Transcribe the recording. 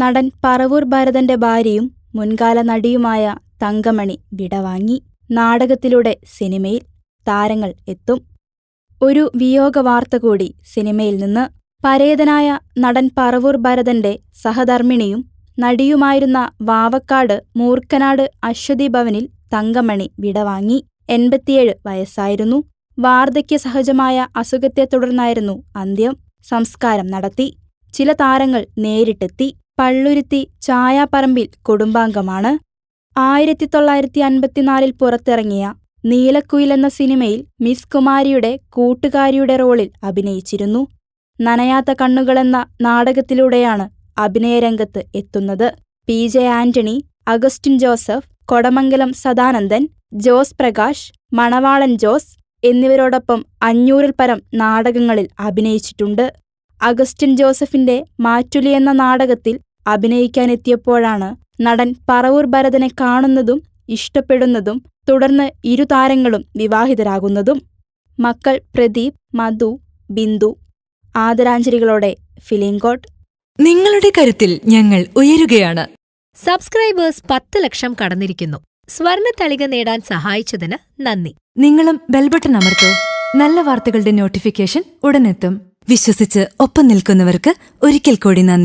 നടൻ പറവൂർ ഭരതന്റെ ഭാര്യയും മുൻകാല നടിയുമായ തങ്കമണി വിടവാങ്ങി നാടകത്തിലൂടെ സിനിമയിൽ താരങ്ങൾ എത്തും. ഒരു വിയോഗ വാർത്ത കൂടി സിനിമയിൽ നിന്ന്. പരേതനായ നടൻ പറവൂർ ഭരതന്റെ സഹധർമ്മിണിയും നടിയുമായിരുന്ന വാവക്കാട് മൂർക്കനാട് അശ്വതി ഭവനിൽ തങ്കമണി വിടവാങ്ങി എൺപത്തിയേഴ് വയസ്സായിരുന്നു. വാർദ്ധക്യ സഹജമായ അസുഖത്തെ തുടർന്നായിരുന്നു അന്ത്യം. സംസ്കാരം നടത്തി. ചില താരങ്ങൾ നേരിട്ടെത്തി. പള്ളുരുത്തി ചായാപ്പറമ്പിൽ കുടുംബാംഗമാണ് ആയിരത്തി തൊള്ളായിരത്തി അൻപത്തിനാലിൽ പുറത്തിറങ്ങിയ നീലക്കുയിൽ എന്ന സിനിമയിൽ മിസ് കുമാരിയുടെ കൂട്ടുകാരിയുടെ റോളിൽ അഭിനയിച്ചിരുന്നു. നനയാത്ത കണ്ണുകളെന്ന നാടകത്തിലൂടെയാണ് അഭിനയരംഗത്ത് എത്തുന്നത്. പി ജെ ആന്റണി അഗസ്റ്റിൻ ജോസഫ് കൊടമംഗലം സദാനന്ദൻ ജോസ് പ്രകാശ് മണവാളൻ ജോസ് എന്നിവരോടൊപ്പം അഞ്ഞൂറിൽ പരം നാടകങ്ങളിൽ അഭിനയിച്ചിട്ടുണ്ട്. അഗസ്റ്റിൻ ജോസഫിന്റെ മാറ്റുലി എന്ന നാടകത്തിൽ അഭിനയിക്കാനെത്തിയപ്പോഴാണ് നടൻ പറവൂർ ഭരതനെ കാണുന്നതും ഇഷ്ടപ്പെടുന്നതും തുടർന്ന് ഇരു താരങ്ങളും വിവാഹിതരാകുന്നതും. മക്കൾ പ്രദീപ് മധു ബിന്ദു. ആദരാഞ്ജലികളോടെ ഫിലിംകോട്ട് നിങ്ങളുടെ കരുത്തിൽ ഞങ്ങൾ ഉയരുകയാണ്. സബ്സ്ക്രൈബേഴ്സ് പത്ത് ലക്ഷം കടന്നിരിക്കുന്നു. സ്വർണ തളിക നേടാൻ സഹായിച്ചതിന് നന്ദി. നിങ്ങളും ബെൽബട്ടൺ അമർത്തോ. നല്ല വാർത്തകളുടെ നോട്ടിഫിക്കേഷൻ ഉടനെത്തും. വിശ്വസിച്ച് ഒപ്പം നിൽക്കുന്നവർക്ക് ഒരിക്കൽ കൂടി നന്ദി.